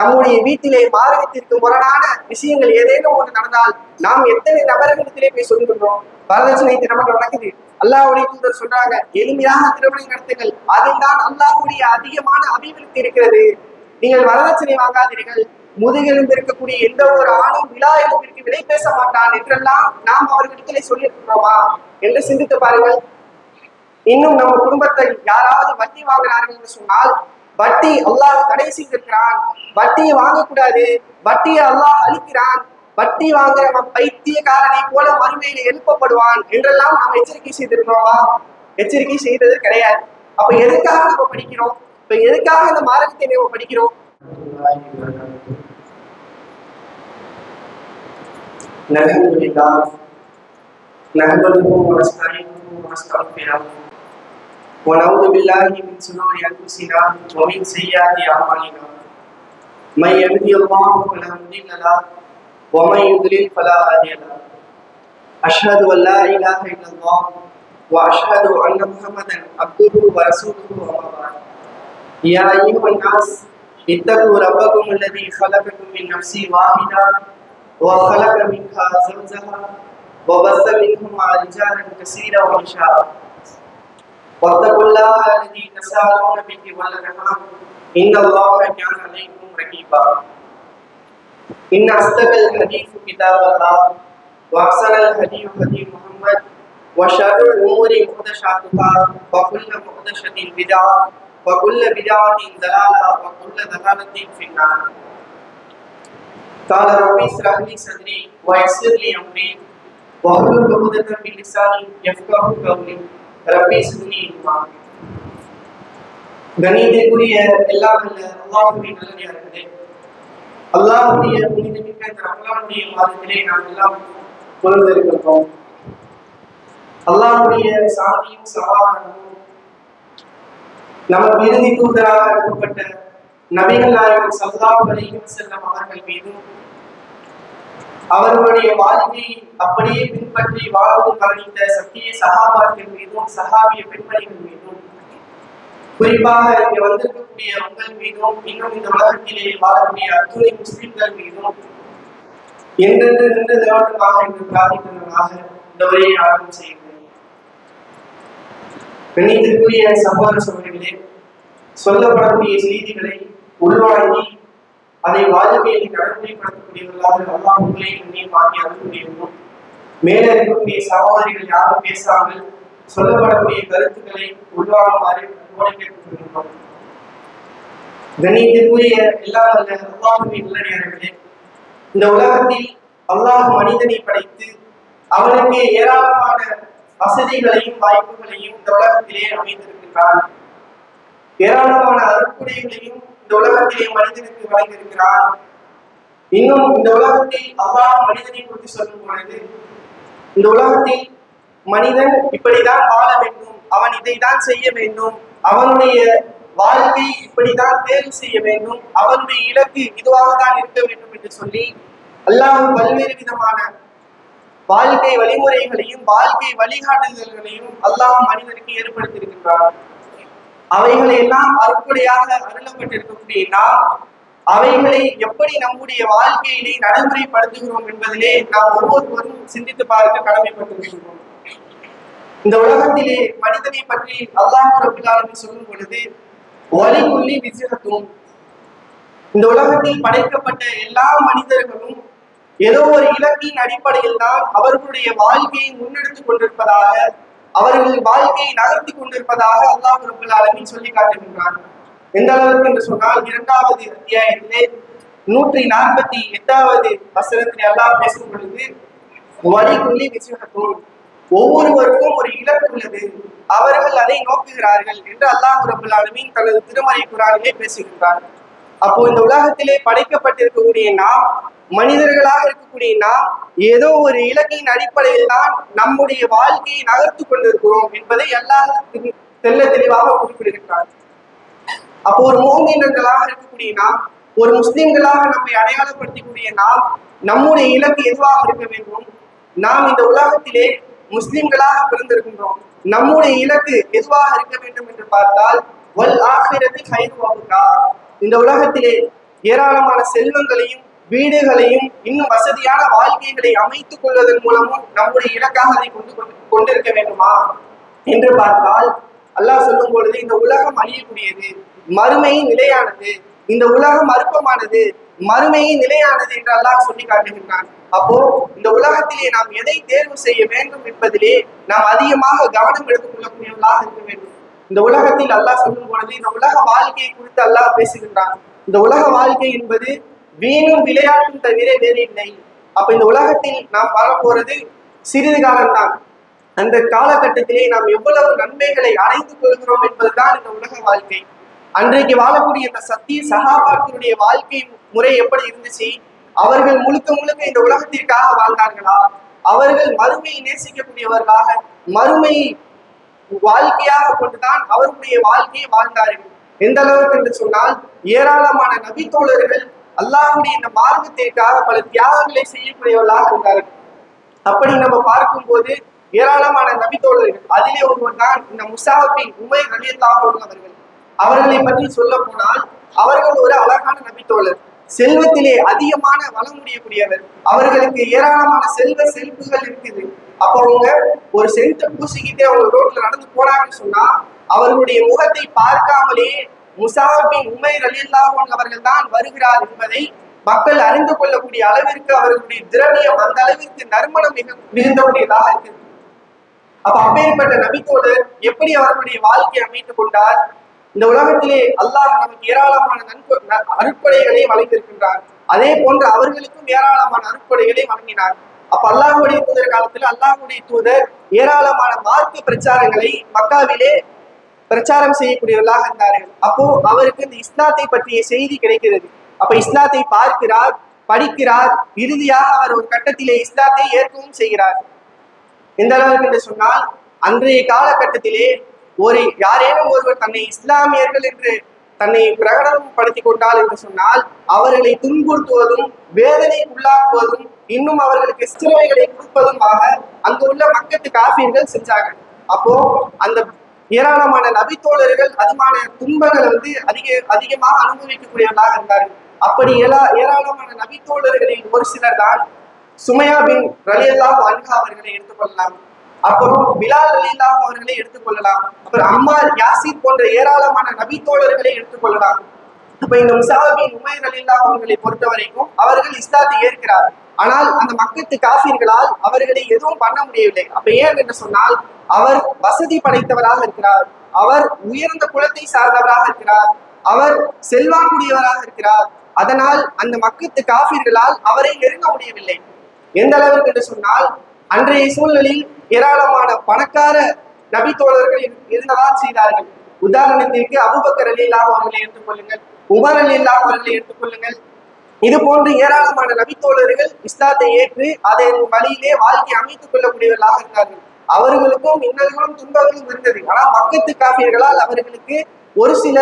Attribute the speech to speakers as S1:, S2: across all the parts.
S1: நம்முடைய வீட்டிலே மார்க்கத்திற்கு முரணான விஷயங்கள் ஏதேனும் ஒன்று நடந்தால் நாம் எத்தனை நபர்களிடத்திலே போய் சொல்கின்றோம் வரதட்சணை திருமணம் நடக்குது. அல்லாஹுடைய தூதர் சொல்றாங்க எளிமையாக திருமணம் நடத்துங்கள் அதில் தான் அல்லாஹ்வுடைய அதிகமான அபிவிருத்தி இருக்கிறது. நீங்கள் வரதட்சணை வாங்காதீர்கள். முதுகெலும்பு இருக்கக்கூடிய எந்த ஒரு ஆணும் விழா எலும்பிற்கு விலை பேச மாட்டான் என்றெல்லாம் நாம் அவர்களிடத்திலே சொல்லியிருக்கிறோமா? என்று சிந்தித்து பாருங்கள். இன்னும் நம்ம குடும்பத்தை யாராவது வட்டி வாங்குறார்கள் என்று சொன்னால் வட்டி அல்லாஹ் தடை செய்திருக்கிறான் வட்டியை வாங்கக்கூடாது வட்டியை அல்லாஹ் அழிக்கிறான் வட்டி வாங்குறவன் பைத்தியக்காரனை போல மறுமையில எழுப்பப்படுவான் என்றெல்லாம் நாம் எச்சரிக்கை செய்திருக்கிறோமா எச்சரிக்கை செய்தது கிடையாது அப்ப எதுக்காக நம்ம படிக்கிறோம் இப்ப எதுக்காக இந்த மார்க்கத்தை நம்ம படிக்கிறோம் الحمد لله نحمده ونستعينه ونستغفره ونعوذ بالله من شرور انفسنا ومن سيئات اعمالنا من يهدي الله فلا مضل له ومن يضلل فلا هادي له اشهد ان لا اله الا الله واشهد ان محمدا عبده ورسوله اما بعد يا ايها الناس اتقوا ربكم الذي خلقكم من نفس واحده وخلق منها زوجها وبث منهما رجالا كثيرا ونساء واتقوا الله الذي تساءلون به والارحام ان الله كان عليكم رقيبا ان اصدق الحديث كتاب الله واحسن الهدي هدي محمد وشر الامور محدثاتها وكل محدثه بدعه وكل بدعه ضلاله وكل ضلاله في النار قال ربي اشرح لي صدري ويسر لي امري واحلل عقدة من لساني يفقهوا قولي ரப்பி சிந்தனை கணியத்திற்குரிய எல்லாம் அல்ல அல்லாஹுடைய நல்லதார்களே அல்லாஹுடைய புனிதமிக்க இந்த ரமலானுடைய மாதத்திலே நாம் எல்லாம் பிறந்திருக்கின்றோம் அல்லாஹுடைய சாதியும் சமாதானமும் நமக்கு இறுதி தூதராக அனுப்பப்பட்ட நபிகள் நாயகம் சல்லாஹ் அலையும் செல்லம் அவர்கள் மீதும் அவர்களுடைய வாழ்க்கையை அப்படியே பின்பற்றி வாழ்ந்து கவனித்த சத்திய சகாபாக்கள் மீதும் சகாபிய பெண்மணிகள் மீதும். குறிப்பாக இங்க வந்திருக்கக்கூடிய உங்கள் மீதும் இன்னும் இந்த உலகத்திலே வாழக்கூடிய அத்துணை முஸ்லிம்கள் மீதும் எந்தெந்த நின்று தேவட்டமாக என்று பிரார்த்திக்கிறவர்களாக இந்த உரையை ஆரம்பம் செய்கிறேன் கணித்திற்குரிய சகோதர சகோதரிகளே சொல்லப்படக்கூடிய செய்திகளை உள்வாங்கி அதை வாழ்க்கையில் நடைமுறைப்படுத்தக்கூடியவர்களாக அல்லாஹ் உங்களை கண்ணியமாக்கி அனுப்பக்கூடியவரும் மேலே இருக்கக்கூடிய சகோதரிகள் யாரும் பேசாமல் சொல்லப்படக்கூடிய கருத்துக்களை உள்வாங்குமாறு அன்போடு கேட்டுக்கொள்கின்றோம் கணித்திற்குரிய எல்லா அல்லாஹுவின் நல்லடியார்களே இந்த உலகத்தில் அல்லாஹ் மனிதனை படைத்து அவனுக்கு ஏராளமான வசதிகளையும் வாய்ப்புகளையும் இந்த உலகத்திலே அமைந்திருக்கிறான் ஏராளமான அறுப்புடைகளையும் இந்த உலகத்திலே மனிதனுக்கு வழங்கியிருக்கிறான் இன்னும் இந்த உலகத்தை அல்லாஹ் மனிதனை குறித்து சொல்லும் பொழுது இந்த உலகத்தை மனிதன் இப்படிதான் வாழ வேண்டும் அவன் இதைதான் செய்ய வேண்டும் அவனுடைய வாழ்க்கை இப்படிதான் தேர்வு செய்ய வேண்டும் அவனுடைய இலக்கு இதுவாக தான் இருக்க வேண்டும் என்று சொல்லி அல்லாஹ் பல்வேறு விதமான வாழ்க்கை வழிமுறைகளையும் வாழ்க்கை வழிகாட்டுதல்களையும் அல்லாஹ் மனிதனுக்கு ஏற்படுத்தியிருக்கின்றான் அவைகளை எல்லாம் அறுப்படையாக அருளப்பட்டிருக்கக்கூடிய நாம் அவைகளை எப்படி நம்முடைய வாழ்க்கையிலே நடைமுறைப்படுத்துகிறோம் என்பதிலே நாம் ஒவ்வொருவரும் சிந்தித்து பார்க்க கடமைப்பட்டிருக்கின்றோம். இந்த உலகத்திலே மனிதனை பற்றி அல்லாஹ் ரபுல்லாலும் சொல்லும் பொழுது ஒலிகுள்ளி விசிகத்தும் இந்த உலகத்தில் படைக்கப்பட்ட எல்லா மனிதர்களும் ஏதோ ஒரு இலக்கின் அடிப்படையில் தான் அவர்களுடைய வாழ்க்கையை முன்னெடுத்துக் கொண்டிருப்பதாக அவர்கள் வாழ்க்கையை நகர்த்தி கொண்டிருப்பதாக அல்லாஹ் ரபுல் ஆலமின் சொல்லி காட்டுகின்றான். எந்த அளவுக்கு என்று சொன்னால் இரண்டாவது அத்தியாயத்திலே நூற்றி நாற்பத்தி எட்டாவது வசனத்தில் அல்லாஹ் பேசும் பொழுது வழிகுள்ளி விசிகத்தும் ஒவ்வொருவருக்கும் ஒரு இலக்கு உள்ளது. அவர்கள் அதை நோக்குகிறார்கள் என்று அல்லாஹ் ரபுல் ஆலமீன் தனது திருமறை குரானிலே பேசுகின்றார் அப்போ இந்த உலகத்திலே படைக்கப்பட்டிருக்கக்கூடிய நாம் மனிதர்களாக இருக்கக்கூடிய நாம் ஏதோ ஒரு இலக்கின் அடிப்படையில் தான் நம்முடைய வாழ்க்கையை நகர்த்து கொண்டிருக்கிறோம் என்பதை எல்லாரும் செல்ல தெளிவாக குறிப்பிடுகின்றார். அப்போ ஒரு மோமினர்களாக இருக்கக்கூடிய நாம் ஒரு முஸ்லிம்களாக நம்மை அடையாளப்படுத்தக்கூடிய நாம் நம்முடைய இலக்கு எதுவாக இருக்க வேண்டும்? நாம் இந்த உலகத்திலே முஸ்லிம்களாக பிறந்திருக்கின்றோம். நம்முடைய இலக்கு எதுவாக இருக்க வேண்டும் என்று பார்த்தால் வல் ஆகிரத்தில் ஹைரு இந்த உலகத்திலே ஏராளமான செல்வங்களையும் வீடுகளையும் இன்னும் வசதியான வாழ்க்கைகளை அமைத்துக் கொள்வதன் மூலமும் நம்முடைய இலக்காக அதை கொண்டு கொண்டு- கொண்டிருக்க வேண்டுமா? என்று பார்த்தால் அல்லாஹ் சொல்லும் பொழுது இந்த உலகம் அழியக்கூடியது மறுமை நிலையானது இந்த உலகம் அற்பமானது மறுமையை நிலையானது என்று அல்லாஹ் சொல்லி காட்டுகின்றான். அப்போ இந்த உலகத்திலே நாம் எதை தேர்வு செய்ய வேண்டும் என்பதிலே நாம் அதிகமாக கவனம் எடுத்துக் கொள்ளக்கூடியவர்களாக இருக்க வேண்டும். இந்த உலகத்தில் அல்லாஹ் சொல்லும் பொழுது இந்த உலக வாழ்க்கையை குறித்து அல்லாஹ் பேசுகின்றான். இந்த உலக வாழ்க்கை என்பது வீணும் விளையாட்டும் தவிர வேறு இல்லை. அப்ப இந்த உலகத்தில் நாம் வாழ போறது சிறிது காலம்தான். அந்த காலகட்டத்திலே நாம் எவ்வளவு நன்மைகளை அடைந்து கொள்கிறோம் என்பதுதான் இந்த உலக வாழ்க்கை. அன்றைக்கு வாழக்கூடிய இந்த சத்திய சகாபாக்களுடைய வாழ்க்கை முறை எப்படி இருந்துச்சு? அவர்கள் முழுக்க முழுக்க இந்த உலகத்திற்காக வாழ்ந்தார்களா? அவர்கள் மறுமையை நேசிக்கக்கூடியவர்களாக மறுமையை வாழ்க்கையாக கொண்டுதான் அவருடைய வாழ்க்கையை வாழ்ந்தார்கள். எந்த அளவுக்கு என்று சொன்னால் ஏராளமான நபித்தோழர்கள் அல்லாஹுடைய இந்த மார்க்கத்திற்காக பல தியாகங்களை செய்யக்கூடியவர்களாக இருந்தார்கள். அப்படி நம்ம பார்க்கும்போது ஏராளமான நபித்தோழர்கள் அதிலே ஒருவர் தான் இந்த முசாபின் உமை ரலியல்லாஹு அவர்கள். அவர்களை பற்றி சொல்ல போனால் அவர்கள் ஒரு அழகான நபித்தோழர். செல்வத்திலே அதிகமான வளம் முடியக்கூடியவர். அவர்களுக்கு ஏராளமான செல்வ செல்வங்கள் இருக்குது. அப்ப அவங்க ஒரு சென்ட் பூசிக்கிட்டே அவங்க ரோட்ல நடந்து போனாங்கன்னு சொன்னா அவர்களுடைய முகத்தை பார்க்காமலே முசாபின் உமை ரலியல்லாஹு அவர்கள் தான் வருகிறார் என்பதை மக்கள் அறிந்து கொள்ளக்கூடிய அளவிற்கு அவர்களுடைய திரவியம் அந்த அளவிற்கு நறுமணம் மிக மிகுந்தக்கூடியதாக இருக்குது. அப்ப அப்பேற்பட்ட நபித்தோடு எப்படி அவர்களுடைய வாழ்க்கையை அமைத்துக் கொண்டார்? இந்த உலகத்திலே அல்லாஹ் நமக்கு ஏராளமான நன்கொ அருட்படைகளை அருட்கொடைகளை வழங்கியிருக்கின்றார் அதே போன்று அவர்களுக்கும் ஏராளமான அருட்படைகளை வழங்கினார் அப்ப அல்லாஹுடைய தூதர் காலத்தில் அல்லாஹ்வுடைய தூதர் ஏராளமான மார்க்க பிரச்சாரங்களை மக்காவிலே பிரச்சாரம் செய்யக்கூடியவர்களாக இருந்தார்கள். அப்போ அவருக்கு இந்த இஸ்லாத்தை பற்றிய செய்தி கிடைக்கிறது. அப்ப இஸ்லாத்தை பார்க்கிறார் படிக்கிறார் இறுதியாக அவர் ஒரு கட்டத்திலே இஸ்லாத்தை ஏற்கவும் செய்கிறார். எந்த அளவுக்கு என்று சொன்னால் அன்றைய காலகட்டத்திலே ஒரு யாரேனும் ஒருவர் தன்னை இஸ்லாமியர்கள் என்று தன்னை பிரகடனம் படுத்திக் கொண்டால் என்று சொன்னால் அவர்களை துன்புறுத்துவதும் வேதனை உள்ளாக்குவதும் இன்னும் அவர்களுக்கு சிறுவைகளை கொடுப்பதுமாக அங்கு உள்ள மக்கத்து காஃபியர்கள் செஞ்சாங்க அப்போ அந்த ஏராளமான நபித்தோழர்கள் அதுமான துன்பங்களை வந்து அதிக அதிகமாக அனுபவிக்கக்கூடியவர்களாக இருந்தார்கள். அப்படி ஏலா ஏராளமான நபித்தோழர்களில் ஒரு சிலர் தான் சுமையா பின் ரலியல்லாஹு அன்ஹா அவர்களை எடுத்துக்கொள்ளலாம் அப்புறம் பிலால் ரலியல்லாஹு அவர்களை எடுத்துக்கொள்ளலாம் அப்புறம் அம்மார் யாசிர் போன்ற ஏராளமான நபித்தோழர்களை எடுத்துக்கொள்ளலாம் அப்ப இந்த முசாபின் உமேர் அலில்லா அவர்களை பொறுத்த வரைக்கும் அவர்கள் இஸ்லாத்தை ஏற்கிறார். ஆனால் அந்த மக்கத்து காஃபிர்களால் அவர்களை எதுவும் பண்ண முடியவில்லை. அப்ப ஏன் என்று சொன்னால் அவர் வசதி படைத்தவராக இருக்கிறார். அவர் உயர்ந்த குலத்தை சார்ந்தவராக இருக்கிறார். அவர் செல்வாக்குடையவராக இருக்கிறார். அதனால் அந்த மக்கத்து காஃபிர்களால் அவரை நெருங்க முடியவில்லை. எந்த அளவிற்கு என்று சொன்னால் அன்றைய சூழ்நிலையில் ஏராளமான பணக்கார நபித்தோழர்கள் இரு- இருந்ததான் செய்தார்கள். உதாரணத்திற்கு அபுபக்கர் அலிலா அவர்களை எடுத்துக்கொள்ளுங்கள் உமர் அலி இல்லாம அவர்களை எடுத்துக்கொள்ளுங்கள் இது போன்று ஏராளமான நபித்தோழர்கள் இஸ்லாத்தை ஏற்று அதன் வழியிலே வாழ்க்கை அமைத்துக் கொள்ளக்கூடியவர்களாக இருந்தார்கள். அவர்களுக்கும் இன்னல்களும் துன்பங்களும் இருந்தது. ஆனால் மக்கத்து காபியர்களால் அவர்களுக்கு ஒரு சில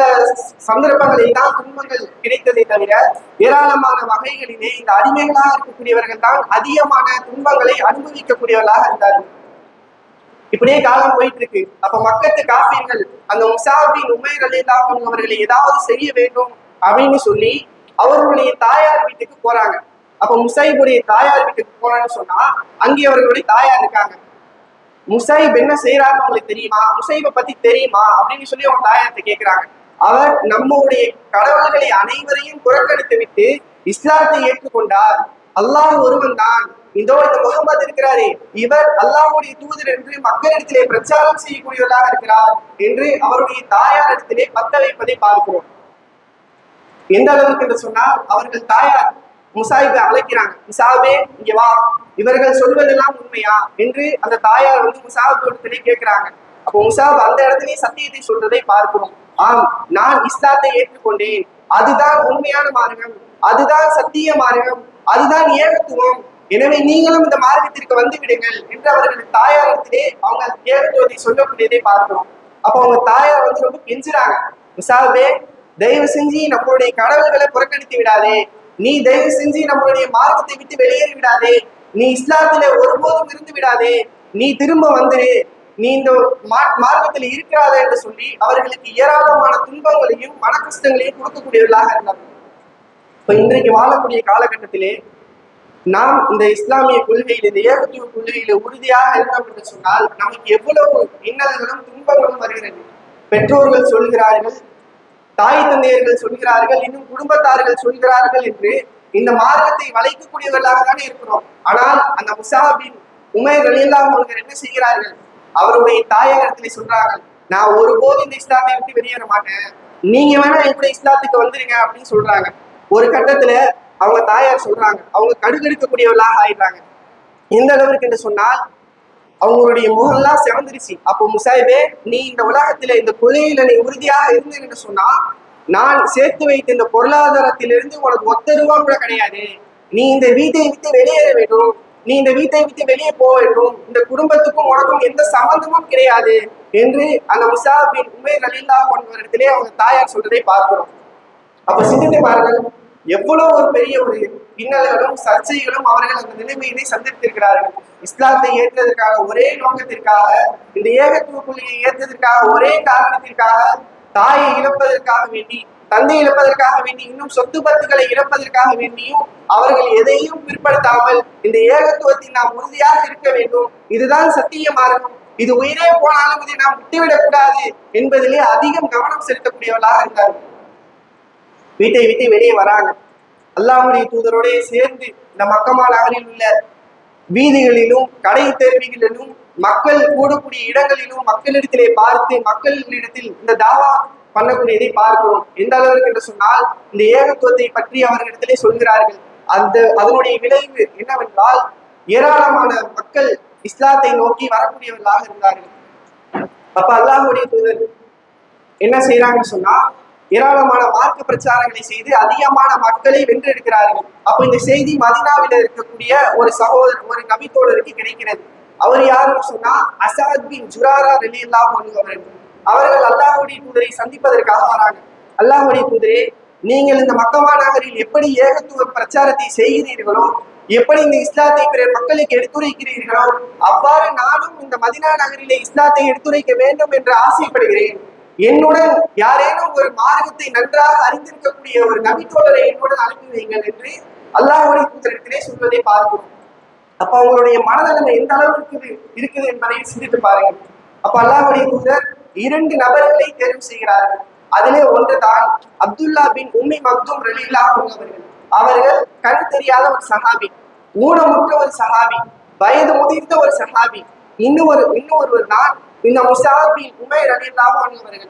S1: சந்தர்ப்பங்களில் தான் துன்பங்கள் கிடைத்ததை தவிர ஏராளமான வகைகளிலே இந்த அடிமைகளாக இருக்கக்கூடியவர்கள் தான் அதிகமான துன்பங்களை அனுபவிக்கக்கூடியவர்களாக இருந்தார்கள். இப்படியே காலம் போயிட்டு இருக்கு அப்ப மக்கத்து காஃபியர்கள் அந்த முசாபின் உமைர் அலில்லாஹ் அவர்களை ஏதாவது செய்ய வேண்டும் அப்படின்னு சொல்லி அவர்களுடைய தாயார் வீட்டுக்கு போறாங்க. அப்ப முசைபுடைய தாயார் வீட்டுக்கு போறான்னு சொன்னா அங்கே அவர்களுடைய தாயார் இருக்காங்க. முசைப் என்ன செய்யறாங்க உங்களுக்கு தெரியுமா? முசைபை பத்தி தெரியுமா? அப்படின்னு சொல்லி அவங்க தாயார்கிட்ட கேக்குறாங்க. அவர் நம்முடைய கடவுள்களை அனைவரையும் புறக்கணித்து விட்டு இஸ்லாத்தை ஏற்றுக்கொண்டார். அல்லாஹ் ஒருவன் தான். இதோ இந்த முகமது இருக்கிறாரே. இவர் அல்லாஹ்வுடைய தூதர் என்று மக்களிடத்திலே பிரச்சாரம் செய்யக்கூடியவராக இருக்கிறார் என்று அவருடைய தாயாரிடத்திலே பத்த வைப்பதை பார்க்கிறோம். எந்த அளவுக்கு என்று சொன்னால் அவர்கள் தாயார் முசாஹிபை அழைக்கிறாங்க. முசாபே இங்க வா. இவர்கள் சொல்வதெல்லாம் உண்மையா? என்று அந்த தாயார் வந்து முசாபிடத்திலே கேட்கிறாங்க. அப்போ முசாப் அந்த இடத்துலயே சத்தியத்தை சொல்றதை பார்க்கிறோம். ஆம் நான் இஸ்லாத்தை ஏற்றுக்கொண்டேன். அதுதான் உண்மையான மார்க்கம். அதுதான் சத்திய மார்க்கம். அதுதான் ஏகத்துவம். எனவே நீங்களும் இந்த மார்க்கத்திற்கு வந்து விடுங்கள் என்று அவர்கள் தாயாரத்திலே அவங்க ஏகத்துவத்தை சொல்லக்கூடியதை பார்க்கிறோம். அப்போ அவங்க தாயார் வந்து ரொம்ப கெஞ்சுறாங்க. முசாபே தயவு செஞ்சு நம்மளுடைய கடவுள்களை புறக்கணித்து விடாதே. நீ தயவு செஞ்சு நம்மளுடைய மார்க்கத்தை விட்டு வெளியேறி விடாதே. நீ இஸ்லாத்தில ஒருபோதும் இருந்து விடாதே. நீ திரும்ப வந்துரு நீ இந்த மா- மார்க்கத்தில் இருக்கிறாத என்று சொல்லி அவர்களுக்கு ஏராளமான துன்பங்களையும் மன கஷ்டங்களையும் கொடுக்கக்கூடியவர்களாக இருந்தார் இப்ப இன்றைக்கு வாழக்கூடிய காலகட்டத்திலே நாம் இந்த இஸ்லாமிய கொள்கையில் இந்த ஏகத்துவ கொள்கையில உறுதியாக இருந்தோம் என்று சொன்னால் நமக்கு எவ்வளவு இன்னல்களும் துன்பங்களும் வருகிறது. பெற்றோர்கள் சொல்கிறார்கள் தாய் தந்தையர்கள் சொல்கிறார்கள் இன்னும் குடும்பத்தார்கள் சொல்கிறார்கள் என்று இந்த மார்க்கத்தை வளைக்கக்கூடியவர்களாக தானே இருக்கிறோம். ஆனால் அந்த முசாபின் உமேர் ரலியல்லாஹு அவர்கள் என்ன செய்கிறார்கள்? அவருடைய தாயகத்திலே சொல்றார்கள் நான் ஒருபோது இந்த இஸ்லாத்தை விட்டு வெளியேற மாட்டேன். நீங்க வேணா என் கூட இஸ்லாத்துக்கு வந்துருங்க அப்படின்னு சொல்றாங்க. ஒரு கட்டத்துல அவங்க தாயார் சொல்றாங்க அவங்க கடுகெடுக்கக்கூடியவர்களாக ஆயிடுறாங்க. எந்த அளவிற்கு என்று சொன்னால் அவங்களுடைய முகம்லாம் செவந்துருச்சு. அப்போ முசாயிபே நீ இந்த உலகத்துல இந்த கொலையில நீ உறுதியாக இருந்தேன் என்று சொன்னா நான் சேர்த்து வைத்த இந்த பொருளாதாரத்திலிருந்து உனக்கு ஒத்த ரூபா கூட கிடையாது. நீ இந்த வீட்டை விட்டு வெளியேற வேண்டும். நீ இந்த வீட்டை விட்டு வெளியே போக வேண்டும். இந்த குடும்பத்துக்கும் உனக்கும் எந்த சம்பந்தமும் கிடையாது என்று அந்த முசாபின் உமேர் அலில்லா இடத்திலே அவங்க தாயார் சொல்றதை பார்க்கிறோம். அப்ப சிந்தித்து பாருங்கள். எவ்வளவு ஒரு பெரிய ஒரு இன்னல்களும் சர்ச்சைகளும் அவர்கள் அந்த நிலைமையினை சந்தித்திருக்கிறார்கள். இஸ்லாத்தை ஏற்றதற்காக ஒரே நோக்கத்திற்காக இந்த ஏகத்துவ புள்ளியை ஏற்றதற்காக ஒரே காரணத்திற்காக தாயை இழப்பதற்காக வேண்டி தந்தை இழப்பதற்காக வேண்டி இன்னும் சொத்து பத்துக்களை இழப்பதற்காக வேண்டியும் அவர்கள் எதையும் பிற்படுத்தாமல் இந்த ஏகத்துவத்தில் நாம் உறுதியாக இருக்க வேண்டும். இதுதான் சத்திய மார்க்கம். இது உயிரே போனாலும் இதை நாம் விட்டுவிடக் கூடாது என்பதிலே அதிகம் கவனம் செலுத்தக்கூடியவர்களாக இருந்தார்கள். வீட்டை விட்டு வெளியே வராங்க. அல்லாஹுடைய தூதரோடே சேர்ந்து இந்த மக்கமா நகரில் உள்ள வீதிகளிலும் கடை தெருவிகளிலும் மக்கள் கூடக்கூடிய இடங்களிலும் மக்களிடத்திலே பார்த்து மக்களிடத்தில் இந்த தாவா பண்ணக்கூடியதை பார்க்கிறோம். எந்த அளவிற்கு என்று சொன்னால் இந்த ஏகத்துவத்தை பற்றி அவர்களிடத்திலே சொல்கிறார்கள். அந்த அதனுடைய விளைவு என்னவென்றால் ஏராளமான மக்கள் இஸ்லாத்தை நோக்கி வரக்கூடியவர்களாக இருந்தார்கள். அப்ப அல்லாஹுடைய தூதர் என்ன செய்யறாங்கன்னு சொன்னா ஏராளமான மார்க்க பிரச்சாரங்களை செய்து அதிகமான மக்களை வென்றெடுக்கிறார்கள். அப்ப இந்த செய்தி மதினாவில இருக்கக்கூடிய ஒரு சகோதரர் ஒரு நபித்தோழருக்கு கிடைக்கிறது. அவர் யாருன்னு சொன்னா அசாத் பின் ஜுராரா ரலியல்லா அவர்கள். அவர்கள் அல்லாஹுடைய தூதரை சந்திப்பதற்காக வராங்க. அல்லாஹுடைய தூதரே நீங்கள் இந்த மக்கமா நகரில் எப்படி ஏகத்துவ பிரச்சாரத்தை செய்கிறீர்களோ எப்படி இந்த இஸ்லாத்தை பிற மக்களுக்கு எடுத்துரைக்கிறீர்களோ அவ்வாறு நானும் இந்த மதினா நகரிலே இஸ்லாத்தை எடுத்துரைக்க வேண்டும் என்று ஆசைப்படுகிறேன். என்னுடன் யாரேனும் ஒரு மார்க்கத்தை நன்றாக அறிந்திருக்கக்கூடிய ஒரு நபித்தோழரை என்னுடன் அனுப்பி வைங்கள் என்று அல்லாஹுடைய தூதரத்திலே சொல்வதை பார்க்கிறோம். அப்ப அவங்களுடைய மனநிலைமை எந்த அளவு இருக்குது இருக்குது என்பதை சிந்தித்து பாருங்கள். அப்ப அல்லாஹுடைய தூதர் இரண்டு நபர்களை தேர்வு செய்கிறார்கள். அதிலே ஒன்றுதான் அப்துல்லா பின் உம்மி மக்தும் ரலீலா அவர்கள். அவர்கள் கண் தெரியாத ஒரு சஹாபி ஊனமுற்ற ஒரு சஹாபி வயது முதிர்ந்த ஒரு சஹாபி இன்னும் ஒரு இன்னும் தான் இந்த முசாத் பின் உமைர் அவர்கள்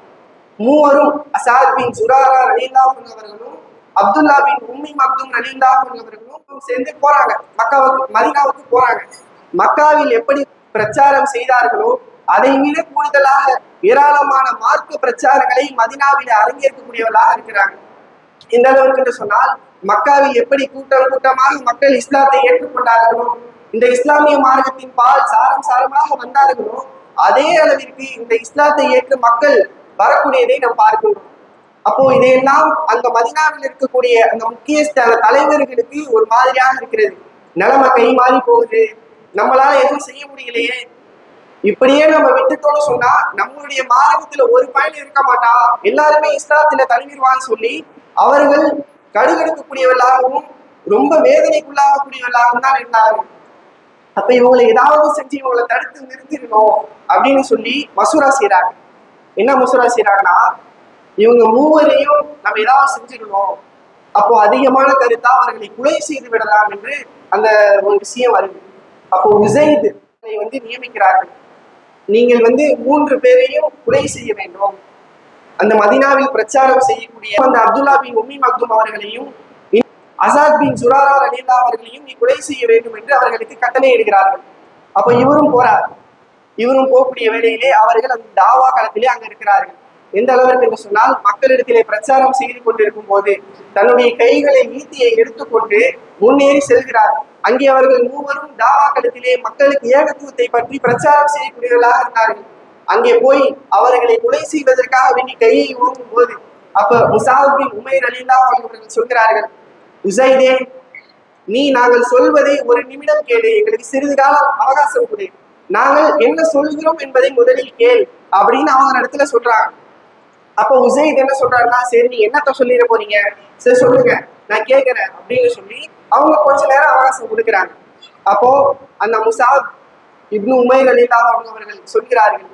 S1: மூவரும் அசாத் பின் சுராரா ரலியல்லாஹு அவர்களும் அப்துல்லா பின் உம்மி மக்தும் ரலியல்லாஹு அவர்களும் சேர்ந்து போறாங்க. மக்காவுக்கு மதினாவுக்கு போறாங்க. மக்காவில் எப்படி பிரச்சாரம் செய்தார்களோ அதை விட கூடுதலாக ஏராளமான மார்க்க பிரச்சாரங்களை மதினாவில் அரங்கேற்கக்கூடியவர்களாக இருக்கிறாங்க. இந்த அளவுக்கு என்று சொன்னால் மக்காவில் எப்படி கூட்டம் கூட்டமாக மக்கள் இஸ்லாத்தை ஏற்றுக்கொண்டார்களோ இந்த இஸ்லாமிய மார்க்கத்தின் பால் சாரம் சாரமாக வந்தார்களோ அதே அளவிற்கு இந்த இஸ்லாத்தை ஏற்று மக்கள் வரக்கூடியதை நாம் பார்க்கிறோம். அப்போ இதையெல்லாம் அந்த மதினாவில் இருக்கக்கூடிய அந்த முக்கியஸ்த தலைவர்களுக்கு ஒரு மாதிரியாக இருக்கிறது. நிலைமை கை மாறி போகுது. நம்மளால எதுவும் செய்ய முடியலையே. இப்படியே நம்ம விட்டுட்டோம்னு சொன்னா நம்மளுடைய மார்க்கத்துல ஒரு பயன் இருக்க மாட்டா. எல்லாருமே இஸ்லாத்துல தழுவிடுவான்னு சொல்லி அவர்கள் கடுகெடுக்கக்கூடியவர்களாகவும் ரொம்ப வேதனைக்குள்ளாகக்கூடியவர்களாகவும் தான் இருந்தார்கள். அப்ப இவங்களை ஏதாவது செஞ்சு இவங்களை தடுத்து நிறுத்திடணும் அப்படின்னு சொல்லி மசூரா செய்யறாங்க என்ன மசூரா செய்யறாங்கன்னா இவங்க மூவரையும் நம்ம ஏதாவது செஞ்சிடணும். அப்போ அதிகமான கருத்தா அவர்களை கொலை செய்து விடலாம் என்று அந்த ஒரு விஷயம் வருது. அப்போ உசைத் வந்து நியமிக்கிறார்கள். நீங்கள் வந்து மூன்று பேரையும் குலை செய்ய வேண்டும். அந்த மதினாவில் பிரச்சாரம் செய்யக்கூடிய அந்த அப்துல்லா பின் உம்மி மக்தும் அவர்களையும் அசாத் பின் சுராரா ரலீலா அவர்களையும் நீ கொலை செய்ய வேண்டும் என்று அவர்களுக்கு கட்டளை இடுகிறார்கள். அப்ப இவரும் போறார். இவரும் போகக்கூடிய வேளையிலே அவர்கள் அந்த தாவா காலத்திலே அங்க இருக்கிறார்கள். எந்த அளவிற்கு என்று சொன்னால் மக்களிடத்திலே பிரச்சாரம் செய்து கொண்டிருக்கும் போது தன்னுடைய கைகளை நீத்தியை எடுத்துக்கொண்டு முன்னேறி செல்கிறார். அங்கே அவர்கள் மூவரும் தாவா களத்திலே மக்களுக்கு ஏகத்துவத்தை பற்றி பிரச்சாரம் செய்யக்கூடியவர்களாக இருந்தார்கள். அங்கே போய் அவர்களை கொலை செய்வதற்காக வேண்டி கையை ஓங்கும் போது அப்ப முசாஹின் உமேர் அலிலா அவர்கள் சொல்கிறார்கள் உசைதே நீ நாங்கள் சொல்வதை ஒரு நிமிடம் கேளு எங்களுக்கு சிறிது காலம் அவகாசம் கொடு. நாங்கள் என்ன சொல்கிறோம் என்பதை முதலில் கேள் அப்படின்னு அவங்க இடத்துல சொல்றாங்க அப்ப உசைத் என்ன சொல்றாருன்னா சரி நீ என்னத்த சொல்லிட போறீங்க? சரி சொல்லுங்க நான் கேட்கிறேன் அப்படின்னு சொல்லி அவங்க கொஞ்ச நேரம் அவகாசம் கொடுக்குறாங்க. அப்போ அந்த முசாப் இப்னு உமைர் அவங்க அவர்கள் சொல்கிறார்கள்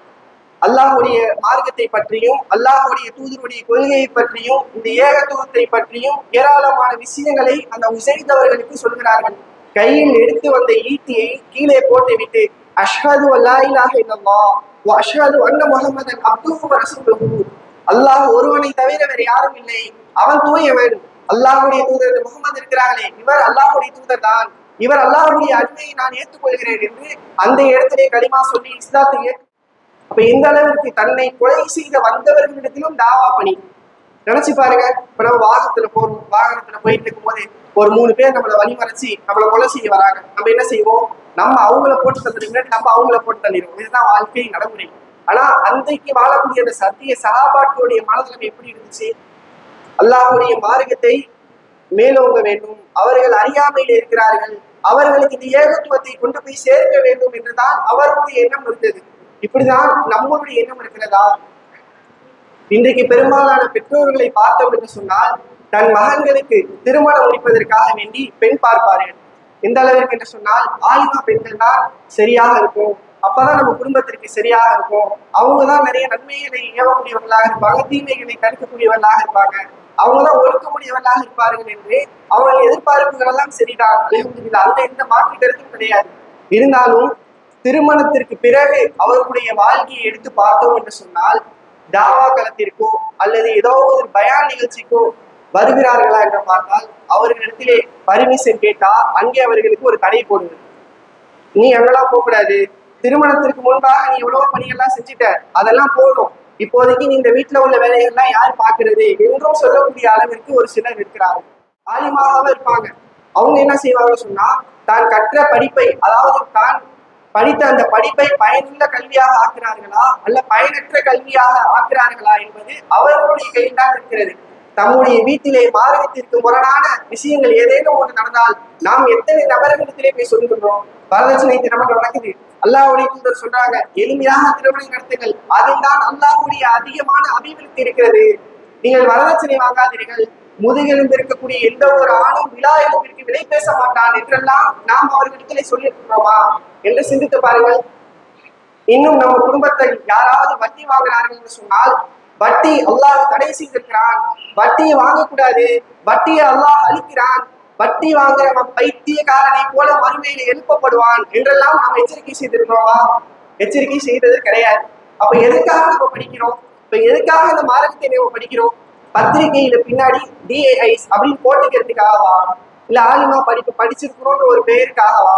S1: அல்லாஹுடைய மார்க்கத்தை பற்றியும் அல்லாஹுடைய தூதருடைய கொள்கையை பற்றியும் இந்த ஏகத்துவத்தை பற்றியும் ஏராளமான விஷயங்களை அந்த உசைந்தவர்களுக்கு சொல்கிறார்கள். கையில் எடுத்து வந்த ஈட்டியை கீழே போட்டுவிட்டு அஷ்ஹது அல்லாஹ் இலாஹ அஷ்ஹது அன்ன முஹம்மதன் அப்துஹு வ ரசூலுஹு. அல்லாஹ் ஒருவனை தவிர வேறு யாரும் இல்லை. அவன் தூயவன். அல்லாஹுடைய தூதர் முகமது இருக்கிறார்களே. இவர் அல்லாஹுடைய தூதர் தான். இவர் அல்லாஹுடைய அடிமையை நான் ஏற்றுக்கொள்கிறேன் என்று அந்த இடத்திலே களிமா சொல்லி இஸ்லாத்தை அப்ப எந்த அளவிற்கு தன்னை கொலை செய்த வந்தவர்களிடத்திலும் தாவா பணி நினைச்சு பாருங்க. இப்ப நம்ம வாகனத்துல போறோம் வாகனத்துல போயிட்டு இருக்கும் போது ஒரு மூணு பேர் நம்மளை வழிமறைச்சு நம்மளை கொலை செய்ய வராங்க. நம்ம என்ன செய்வோம்? நம்ம அவங்கள போட்டு தள்ளுறதுக்கு நம்ம அவங்கள போட்டு தள்ளிடுவோம். இதுதான் வாழ்க்கை நடைமுறை. ஆனா அன்றைக்கு வாழக்கூடிய அந்த சத்திய சகாபாட்டுடைய மனதில் எப்படி இருந்துச்சு? அல்லாஹுடைய மார்க்கத்தை மேலோங்க வேண்டும். அவர்கள் அறியாமையில் இருக்கிறார்கள். அவர்களுக்கு இந்த ஏகத்துவத்தை கொண்டு போய் சேர்க்க வேண்டும் என்றுதான் அவர்களுடைய எண்ணம் இருந்தது. இப்படிதான் நம்மளுடைய எண்ணம் இருக்கிறதா? இன்றைக்கு பெரும்பாலான பெற்றோர்களை பார்த்தோம் என்று சொன்னால் தன் மகன்களுக்கு திருமணம் முடிப்பதற்காக வேண்டி பெண் பார்ப்பார்கள். எந்த அளவிற்கு என்று சொன்னால் ஆலிமா பெண்கள் தான் சரியாக இருக்கும். அப்பதான் நம்ம குடும்பத்திற்கு சரியாக இருக்கும். அவங்க தான் நிறைய நன்மைகளை ஏவக்கூடியவர்களாக இருப்பாங்க தீமைகளை தடுக்கக்கூடியவர்களாக இருப்பாங்க. அவங்க தான் ஒழுக்கக்கூடியவர்களாக இருப்பார்கள் என்று அவர்கள் எதிர்பார்ப்புகள் எல்லாம் சரிதான். அல்ஹம்துலில்லாஹ். அதுல எந்த மாற்று கருத்தும் கிடையாது. இருந்தாலும் திருமணத்திற்கு பிறகு அவர்களுடைய வாழ்க்கையை எடுத்து பார்த்தோம் என்று சொன்னால் தாவா களத்திற்கோ அல்லது ஏதோ ஒரு பயான் நிகழ்ச்சிக்கோ வருகிறார்களா என்று பார்த்தால் அவர்களிடத்திலே பர்மிஷன் கேட்டா அங்கே அவர்களுக்கு ஒரு தடை போடுவது நீ அங்கெல்லாம் போகக்கூடாது திருமணத்திற்கு முன்பாக நீ எவ்வளவோ பணிகள்லாம் செஞ்சுட்ட அதெல்லாம் போதும். இப்போதைக்கு நீ இந்த வீட்டுல உள்ள வேலைகள்லாம் யார் பாக்குறது என்றும் சொல்லக்கூடிய அளவிற்கு ஒரு சிலர் இருக்கிறார்கள். ஆலிமாகவும் இருப்பாங்க. அவங்க என்ன செய்வாங்க சொன்னா தான் கற்ற படிப்பை அதாவது தான் படித்த அந்த படிப்பை பயனுள்ள கல்வியாக ஆக்குறார்களா? அல்ல பயனற்ற கல்வியாக ஆக்குறார்களா என்பது அவர்களுடைய கையில் தான் இருக்கிறது. தம்முடைய வீட்டிலே மார்க்கத்திற்கு முரணான விஷயங்கள் ஏதேனும் ஒன்று நடந்தால் நாம் எத்தனை நபர்களிடத்திலே போய் சொல்கின்றோம் வரதட்சணை திருமணம் நடக்குது. அல்லாவுடைய தூதர் சொல்றாங்க எளிமையாக திருமணம் நடத்துங்கள். அதில் தான் அல்லாஹ்வுடைய அதிகமான அபிவிருத்தி இருக்கிறது. நீங்கள் வரதட்சணை வாங்காதீர்கள். முதுகெலும்பு இருக்கக்கூடிய எந்த ஒரு ஆணும் விழா எலும்பிற்கு விலை பேச மாட்டான் என்றெல்லாம் நாம் அவர்களிடத்திலே சொல்லியிருக்கிறோமா? என்று சிந்தித்து பாருங்கள். இன்னும் நம்ம குடும்பத்தை யாராவது வட்டி வாங்குறார்கள் என்று சொன்னால் வட்டி அல்லாஹ் தடை செய்திருக்கிறான். வட்டியை வாங்கக்கூடாது. வட்டியை அல்லாஹ் அழிக்கிறான் வட்டி வாங்குறவன் பைத்தியக்காரனை போல மறுமையில எழுப்பப்படுவான் என்றெல்லாம் நாம் எச்சரிக்கை செய்திருக்கிறோமா? எச்சரிக்கை செய்தது கிடையாது. அப்ப எதுக்காக நம்ம படிக்கிறோம்? இப்ப எதுக்காக இந்த மார்க்கத்தை நம்ம படிக்கிறோம்? பத்திரிகையில பின்னாடி டிஏஐஸ் அப்படின்னு போட்டுக்கிறதுக்காகவா? இல்ல ஆளுமா படிப்பு படிச்சிருக்கிறோன்ற ஒரு பெயருக்காகவா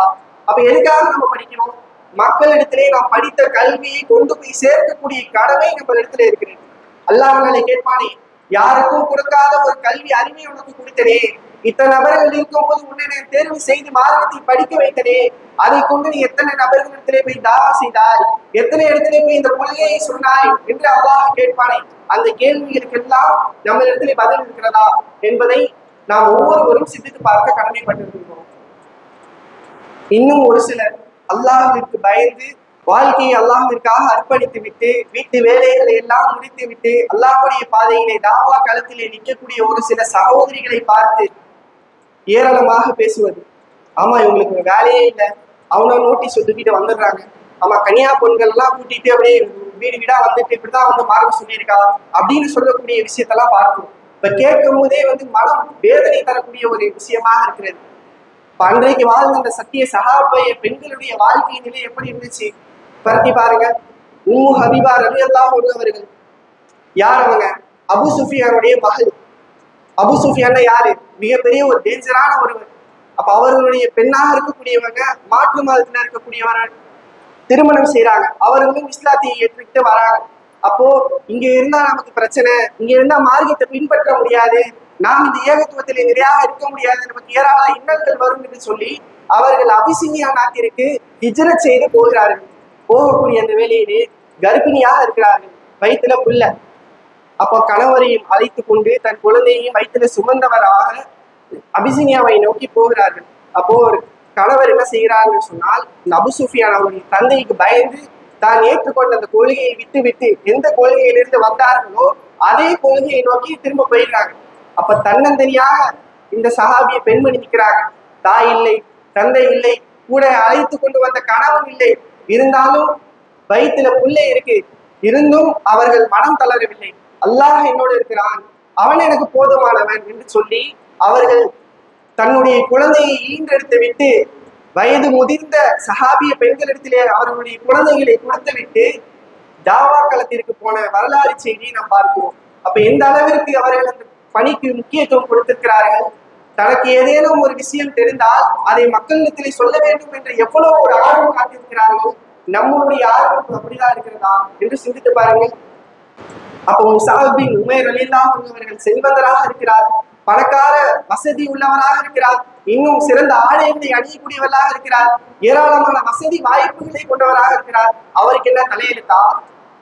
S1: அப்ப எதுக்காக நம்ம படிக்கிறோம் மக்களிடத்திலே நாம் படித்த கல்வியை கொண்டு போய் சேர்க்கக்கூடிய கடமை நம்ம இடத்துல இருக்கிறது. அல்லாஹ் நாளை கேட்பானே யாருக்கும் கொடுக்காத ஒரு கல்வி அறிவை உனக்கு கொடுத்தனே. இத்தனை நபர்கள் இருக்கும்போது உன்னை நான் தேர்வு செய்து மார்க்கத்தை படிக்க வைத்தனே? அதை கொண்டு நீ எத்தனை நபர்களிடத்திலே போய் தாவா செய்தாய்? எத்தனை இடத்திலே போய் இந்த கொள்கையை சொன்னாய் என்று அல்லாஹ் கேட்பானே? அந்த கேள்விகளுக்கெல்லாம் நம்ம இடத்திலே பதில் இருக்கிறதா என்பதை நாம் ஒவ்வொருவரும் சிந்தித்து பார்க்க கடமைப்பட்டிருக்கிறோம் இன்னும் ஒரு சிலர் அல்லாஹிற்கு பயந்து வாழ்க்கையை அல்லாஹிற்காக அர்ப்பணித்து விட்டு வீட்டு வேலைகளை எல்லாம் முடித்து விட்டு அல்லாஹ்வுடைய பாதையிலே தாவா களத்திலே நிற்கக்கூடிய ஒரு சில சகோதரிகளை பார்த்து ஏராளமாக பேசுவது. ஆமா இவங்களுக்கு வேலையே இல்லை. அவங்க நோட்டீஸ் ஒத்துக்கிட்டு வந்துடுறாங்க. ஆமா கன்னியா பொண்கள் எல்லாம் கூட்டிட்டு அப்படியே வீடு வீடா வந்துட்டு இப்படிதான் வந்து மார்க்க சொல்லியிருக்கா அப்படின்னு சொல்லக்கூடிய விஷயத்தெல்லாம் பார்க்கணும் இப்ப கேட்கும் போதே வந்து மனம் வேதனை தரக்கூடிய ஒரு விஷயமாக இருக்கிறது. இப்ப அன்றைக்கு வாழ்ந்த அந்த சத்திய சகாபைய பெண்களுடைய வாழ்க்கை நிலை எப்படி இருந்துச்சு? பரத்தி பாருங்க. உம்மு ஹபீபா ரவி அல்லாஹ் அவர்கள் யார் அவங்க? அபு சுஃபியானுடைய மகள். அபு சுஃபியான யாரு? மிகப்பெரிய ஒரு டேஞ்சரான ஒருவர் அப்ப அவர்களுடைய பெண்ணாக இருக்கக்கூடியவங்க மாற்று மதத்துல இருக்கக்கூடியவர்கள் திருமணம் செய்யறாங்க அவர்களும் இஸ்லாத்தை ஏற்றுக்கிட்டு வராங்க. அப்போ இங்க இருந்தா நமக்கு பிரச்சனை இங்க இருந்தா மார்க்கத்தை பின்பற்ற முடியாது. நாம் இந்த ஏகத்துவத்தில் நிறையாக இருக்க முடியாது. நமக்கு ஏராள இன்னல்கள் வரும் என்று சொல்லி அவர்கள் அபிசினியா நாட்டிற்கு ஹிஜ்ரத் செய்து போகிறார்கள். போகக்கூடிய அந்த வேலையிலே கர்ப்பிணியாக இருக்கிறார்கள். வயிற்றுல புள்ள அப்போ கணவரையும் அழைத்து கொண்டு தன் குழந்தையையும் வயிற்றுல சுமந்தவராக அபிசினியாவை நோக்கி போகிறார்கள். அப்போ ஒரு கணவர் என்ன செய்கிறாருன்னு சொன்னால் இந்த அபு அவருடைய தந்தைக்கு பயந்து தான் ஏற்றுக்கொண்ட அந்த கொள்கையை விட்டு விட்டு எந்த கொள்கையிலிருந்து வந்தார்களோ அதே கொள்கையை நோக்கி திரும்ப போயிடுறாங்க அப்ப தன்னந்தனியாக இந்த சஹாபிய பெண்மணி நிற்கிறாங்க தாய் இல்லை தந்தை இல்லை கூட அழைத்து கொண்டு வந்த கணவன் இல்லை. இருந்தாலும் வயிற்றுல புள்ளை இருக்கு. இருந்தும் அவர்கள் மனம் தளரவில்லை. அல்லாஹ் என்னோடு இருக்கிறான். அவன் எனக்கு போதுமானவன் என்று சொல்லி அவர்கள் தன்னுடைய குழந்தையை ஈன்றெடுத்து விட்டு வயது முதிர்ந்த சஹாபிய பெண்களிடத்திலே அவர்களுடைய குழந்தைகளை கொடுத்து விட்டு தாவா களத்திற்கு போன வரலாறு செய்தியை நாம் பார்க்கிறோம். அப்ப எந்த அளவிற்கு அவர்கள் அந்த பணிக்கு முக்கியத்துவம் கொடுத்திருக்கிறார்கள்? தனக்கு ஏதேனும் ஒரு விஷயம் தெரிந்தால் அதை மக்களிடத்திலே சொல்ல வேண்டும் என்று எவ்வளவு ஒரு ஆர்வம் காட்டியிருக்கிறார்கள்? நம்மளுடைய ஆர்வம் அப்படிதான் இருக்கிறதா? என்று சிந்தித்து பாருங்கள். அப்போ முசாபின் உமேர் அலில்லாம் அவர்கள் செல்வந்தராக இருக்கிறார். பணக்கார வசதி உள்ளவராக இருக்கிறார். இன்னும் சிறந்த ஆலயத்தை அணியக்கூடியவராக இருக்கிறார். ஏராளமான வசதி வாய்ப்புகளை கொண்டவராக இருக்கிறார். அவருக்கு என்ன தலையெழுத்தா?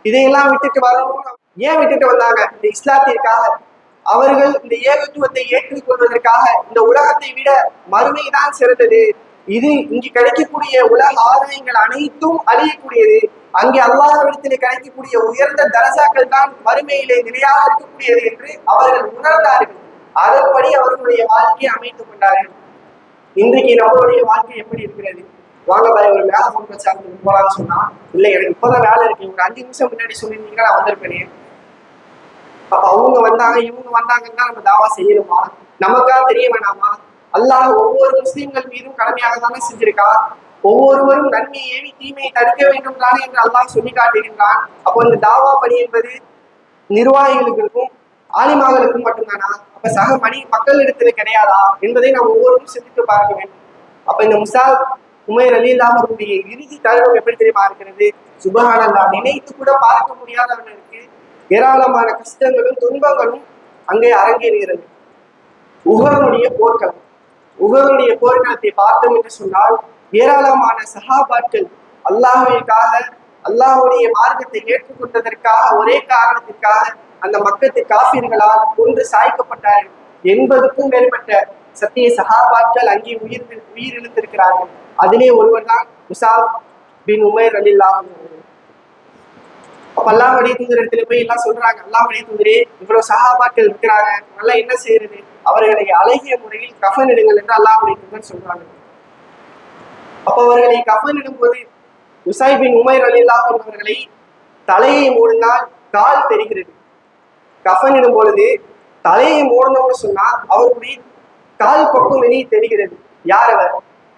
S1: இதையெல்லாம் விட்டுட்டு வரணும் ஏன் விட்டுட்டு வந்தாங்க? இந்த இஸ்லாத்திற்காக. அவர்கள் இந்த ஏகத்துவத்தை ஏற்றுக்கொள்வதற்காக இந்த உலகத்தை விட மறுமைதான் சிறந்தது. இது இங்கு கிடைக்கக்கூடிய உலக ஆதாயங்கள் அனைத்தும் அழியக்கூடியது. அங்கே அல்லாஹ்விடத்திலே கிடைக்கக்கூடிய உயர்ந்த தரசாக்கள் தான் வறுமையிலே நிலையாக இருக்கக்கூடியது என்று அவர்கள் உணர்ந்தார்கள். அதன்படி அவர்களுடைய வாழ்க்கையை அமைத்துக் கொண்டார்கள். இன்றைக்கு நம்மளுடைய வாழ்க்கை எப்படி இருக்கிறது? வாங்க பாரு ஒரு வேலை பொருட்கள் சார்ந்து போலான்னு சொன்னா இல்ல எனக்கு இப்பதான் வேலை இருக்கு. ஒரு அஞ்சு நிமிஷம் முன்னாடி சொல்லியிருந்தீங்கன்னா நான் வந்திருப்பேனே. அப்ப அவங்க வந்தாங்க இவங்க வந்தாங்கன்னா நம்ம தாவா செய்யணுமா? நமக்கா தெரிய வேணாமா? அல்லாஹ் ஒவ்வொரு முஸ்லிம்கள் மீதும் கடமையாக தானே செஞ்சிருக்கா ஒவ்வொருவரும் நன்மை ஏவி தீமையை தடுக்க வேண்டும் தானே என்று அல்லாஹ் சொல்லி காட்டுகின்றான். அப்போ இந்த தாவா பணி என்பது நிர்வாகிகளுக்கும் இருக்கும் மட்டும்தானா? அப்ப சக மணி மக்கள் இடத்துல கிடையாதா என்பதை நாம் ஒவ்வொருவரும் சிந்தித்து பார்க்க வேண்டும். அப்ப இந்த முசா உமேர் அலி அவருடைய இறுதி தருணம் எப்படி தெரியுமா இருக்கிறது? சுபஹானல்லா நினைத்து கூட பார்க்க முடியாதவர்களுக்கு ஏராளமான கஷ்டங்களும் துன்பங்களும் அங்கே அரங்கேறுகிறது. உகவனுடைய போர்க்களம் உகவனுடைய போர்க்களத்தை பார்த்தோம் என்று சொன்னால் ஏராளமான சகாபாட்கள் அல்லாஹுக்காக அல்லாஹுடைய மார்க்கத்தை ஏற்றுக்கொண்டதற்காக ஒரே காரணத்திற்காக அந்த மக்கத்து காப்பீர்களால் கொன்று சாய்க்கப்பட்டார்கள் எண்பதுக்கும் மேற்பட்ட சத்திய சஹாபாட்கள் அங்கே உயிர் உயிரிழந்திருக்கிறார்கள். அதிலே ஒருவர் தான் உசாப் பின் உமேர் அலில்லாஹ் அப்ப அல்லாஹ்வுடைய தூதர் இடத்துல போய் எல்லாம் சொல்றாங்க. அல்லாஹ்வுடைய தூதரே இவ்வளவு சகாபாக்கள் இருக்கிறாங்க நல்லா என்ன செய்யறது? அவர்களை அழகிய முறையில் கஃன் இடுங்கள் என்று அல்லாஹ்வுடைய தூதர் சொல்றாங்க. அப்ப அவர்களை கஃன் இடும்போது உசாய்பின் உமைர் அலில்லாஹ் அவர்களை தலையை மூடினால் கால் தெரிகிறது. கஃன் இடும் பொழுது தலையை மூடணும்னு சொன்னா அவருடைய கால் பக்கம் வெளியே தெரிகிறது. யார் அவர்?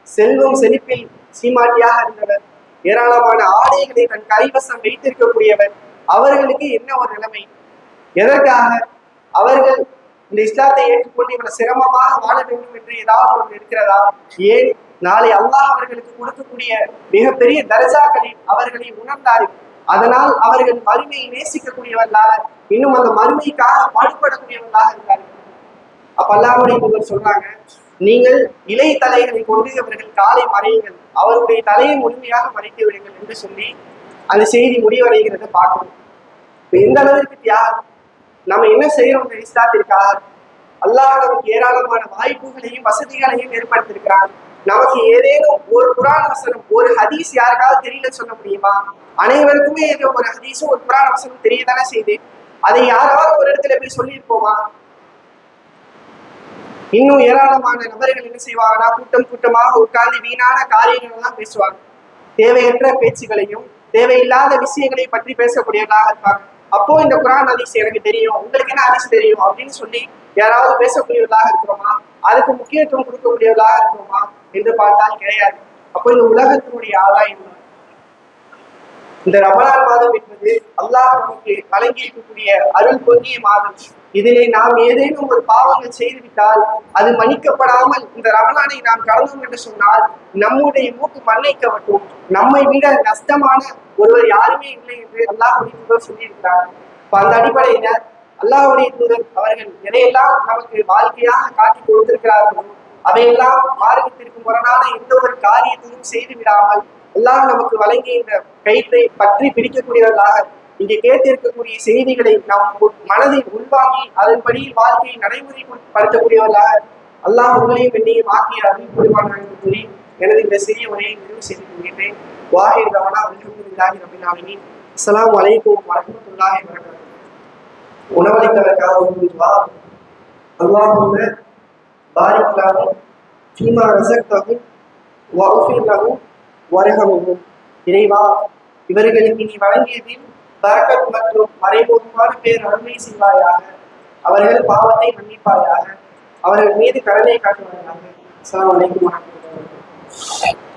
S1: செல்வம் செழிப்பில் சீமாட்டியாக இருந்தவர். ஏராளமான ஆடைகளை தன் கைவசம் வைத்திருக்கக்கூடியவர். அவர்களுக்கு என்ன ஒரு நிலைமை? எதற்காக? அவர்கள் இந்த இஸ்லாத்தை ஏற்றுக்கொண்டு இவ்வளவு சிரமமாக வாழ வேண்டும் என்று ஏதாவது ஒன்று இருக்கிறதா? ஏன்? நாளை அல்லாஹ் அவர்களுக்கு கொடுக்கக்கூடிய மிகப்பெரிய தர்ஜாக்களில் அவர்களை உணர்ந்தார்கள். அதனால் அவர்கள் மறுமையை நேசிக்கக்கூடியவர்களாக இன்னும் அந்த மறுமைக்காக பாடுபடக்கூடியவர்களாக இருந்தார்கள். அப்ப அல்லாவுடைய சொல்றாங்க நீங்கள் இலை தலைகளை கொண்டிருந்தவர்கள் அவர்கள் காலை மறையுங்கள். அவருடைய தலையை முழுமையாக மறைத்து விடுங்கள் என்று சொல்லி அந்த செய்தி முடிவடைகிறத பார்க்கணும். எந்த அளவிற்கு தியாகம்? நம்ம என்ன செய்யறோம் இஸ்லாத்திற்காக அல்லாஹ் நமக்கு ஏராளமான வாய்ப்புகளையும் வசதிகளையும் ஏற்படுத்தியிருக்கிறார் நமக்கு ஏதேனும் ஒரு புராண வசனம் ஒரு ஹதீஸ் யாருக்காவது தெரியல சொல்ல முடியுமா? அனைவருக்குமே ஏதோ ஒரு ஹதீஸும் ஒரு புராண வசனம் தெரியதானே செய்து அதை யாராவது ஒரு இடத்துல போய் சொல்லியிருப்போமா? இன்னும் ஏராளமான நபர்கள் என்ன செய்வாங்கன்னா கூட்டம் கூட்டமாக உட்கார்ந்து வீணான காரியங்கள் எல்லாம் பேசுவாங்க. தேவையற்ற பேச்சுகளையும் தேவையில்லாத விஷயங்களை பற்றி பேசக்கூடியவர்களாக இருப்பாங்க. அப்போ இந்த குரான் ஹதீஸ் எனக்கு தெரியும் உங்களுக்கு என்ன ஹதீஸ் தெரியும் அப்படின்னு சொல்லி யாராவது பேசக்கூடியவர்களாக இருக்கிறோமா? அதுக்கு முக்கியத்துவம் கொடுக்கக்கூடியவர்களாக இருக்கிறோமா? என்று பார்த்தால் கிடையாது. அப்போ இந்த உலகத்தினுடைய ஆதாயம் இந்த ரமலான் மாதம் என்பது அல்லாஹ் நமக்கு வழங்கி இருக்கக்கூடிய அருள் பொங்கிய மாதம். இதிலே நாம் ஏதேனும் ஒரு பாவங்கள் செய்துவிட்டால் அது மன்னிக்கப்படாமல் இந்த ரமலானை நாம் கடந்தோம் என்று சொன்னால் நம்முடைய மூக்கு மண்ணை கவட்டும் நம்மை விட நஷ்டமான ஒருவர் யாருமே இல்லை என்று அல்லாஹுடைய தூதர் சொல்லியிருக்கிறார். இப்ப அந்த அடிப்படையில அல்லாஹுடைய தூதர் அவர்கள் எதையெல்லாம் நமக்கு வாழ்க்கையாக காட்டி கொடுத்திருக்கிறார்களோ அவையெல்லாம் மார்க்கத்திற்கு முரணான எந்த ஒரு காரியத்தையும் செய்து விடாமல் எல்லாம் நமக்கு வழங்கிய இந்த கயிற்றை பற்றி பிடிக்கக்கூடியவர்களாக இங்கே கேட்டிருக்கக்கூடிய செய்திகளை நாம் மனதை மனதில் உள்வாங்கி அதன்படி வாழ்க்கையை நடைமுறைப்படுத்தக்கூடியவர்களாக அல்லாஹ் உங்களையும் என்னையும் ஆக்கிய அறிவு கூறி எனது இந்த சிறிய உரையை நிறைவு செய்து கொள்கின்றேன். வாஹிர் ரவணா அல்ஹம்துலில்லாஹி ரபில் ஆலமீன். அஸ்ஸலாமு அலைக்கும் வரஹ்மத்துல்லாஹி வபரகாத்துஹு. உணவளிப்பதற்காக ஒரு துவா. அல்லாஹும்ம பாரிக் லஹும் ஃபீமா ரஸக்தஹும் வஃபிர் லஹும் வரஹமுஹும் இறைவா இவர்களுக்கு நீ வழங்கியதில் பரக்கத் மற்றும் மறைமுகமான பேர் அருமை செய்வாயாக. அவர்கள் பாவத்தை மன்னிப்பாயாக. அவர்கள் மீது கடனை காட்டுவாயாக. அஸ்ஸலாமு அலைக்கும் வணக்கம்